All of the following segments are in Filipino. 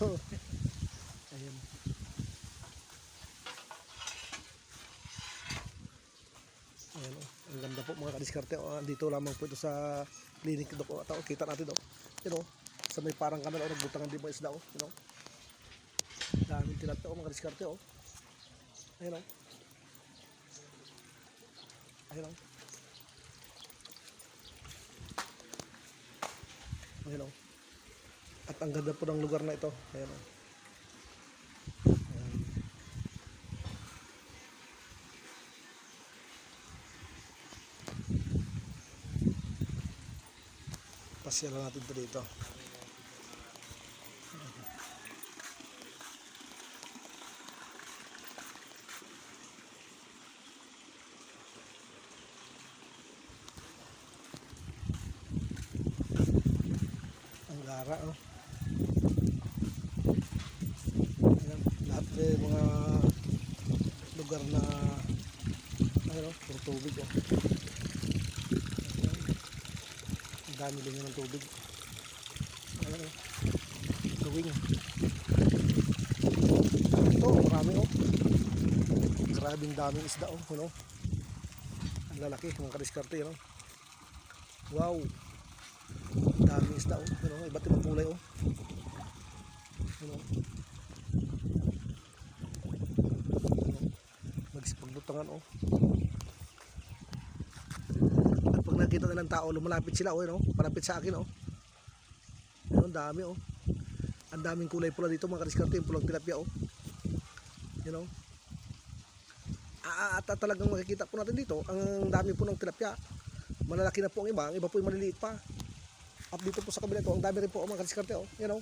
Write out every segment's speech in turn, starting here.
Ayun. Ayan o. Oh. Ang ganda po mga kadiskarte. Oh, ah, dito lamang po ito sa clinic doc. Oh. Tao, kita natin o. Oh. You oh. know, sa may parang kanal o oh, nagbutangan din mga isda o. Oh. You oh. know. Daming tilapia o oh, mga kadiskarte o. Oh. Ayan o. Ayan o. Ayan o. At ang ganda po ng lugar na ito. Ayun oh. Ayan. Pasyalan natin ito dito. Ang gara, oh. Eh, mga lugar na ano, puro tubig, oh. Ang dami din ng tubig. Ayan, oh. Gawing. Ito, marami, oh. Grabing daming isda, oh. Ano? Ang lalaki, mga kadiskarte, oh. Wow. Daming isda, oh. Ano, iba't ibang kulay, oh. Ano? Magsipaglutangan, oh. At pag nakita na ng tao, lumalapit sila, oh, no? Palapit sa akin, oh. Ang dami, oh. Ang daming kulay pula dito, mga kadiskarte, yung pulang tilapia, oh. You know? Ah, at, at talagang makikita po natin dito, ang dami po ng tilapia. Malalaki na po ang iba, ang iba po yung maliliit pa. At dito po sa kabila ito, ang dami rin po ang mga kadiskarte, oh. You know?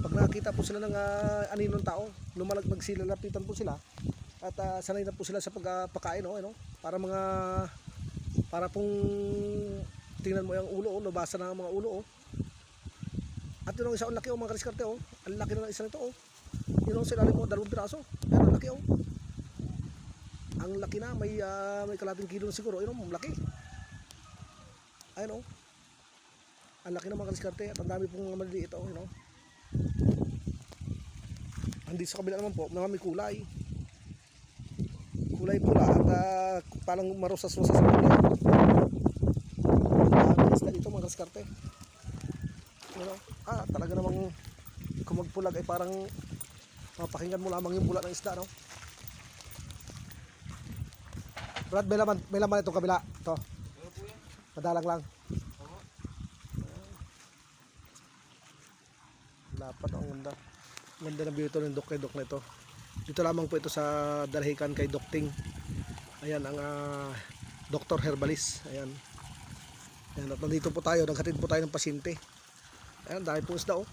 Pag nakakita po sila ng uh, aninong tao, lumalagpag sila, lapitan po sila. At ah, sanay na po sila sa pagpakain, oh, ano? Para mga para pong tingnan mo yung ulo, oh, nabasa na ang mga ulo, oh. At yun ang isa, ang laki, oh, mga kadiskarte, oh. Ang laki na ng isa nito, oh. Yun ang sinabi mo, dalawang piraso. Yan, ang laki, oh. Ang laki na, may, ah, may kalating kilo na siguro. Yun, oh, laki. Ayun, oh. Ang laki ng mga kaliskarte at ang dami pong maliliit oh, you know. Andi sa kabila naman po, mga may kulay. Kulay pula at uh, parang marusas-rusas na kulay. Ang dami isda dito mga kaliskarte. You know, ah, talaga namang kung magpulag ay parang mapakinggan mo lamang yung bula ng isda, no? Brad, may laman, may laman itong kabila. Ito. Madalang lang. Lapat ang ganda. Ganda ng ito ng Dok kay Dok na ito. Dito lamang po ito sa Dalhikan kay Dok Ting. Ayan ang ah, Dr. Herbalis. Ayan. Ayan at nandito po tayo. Naghatid po tayo ng pasyente. Ayan dahil po isda oh.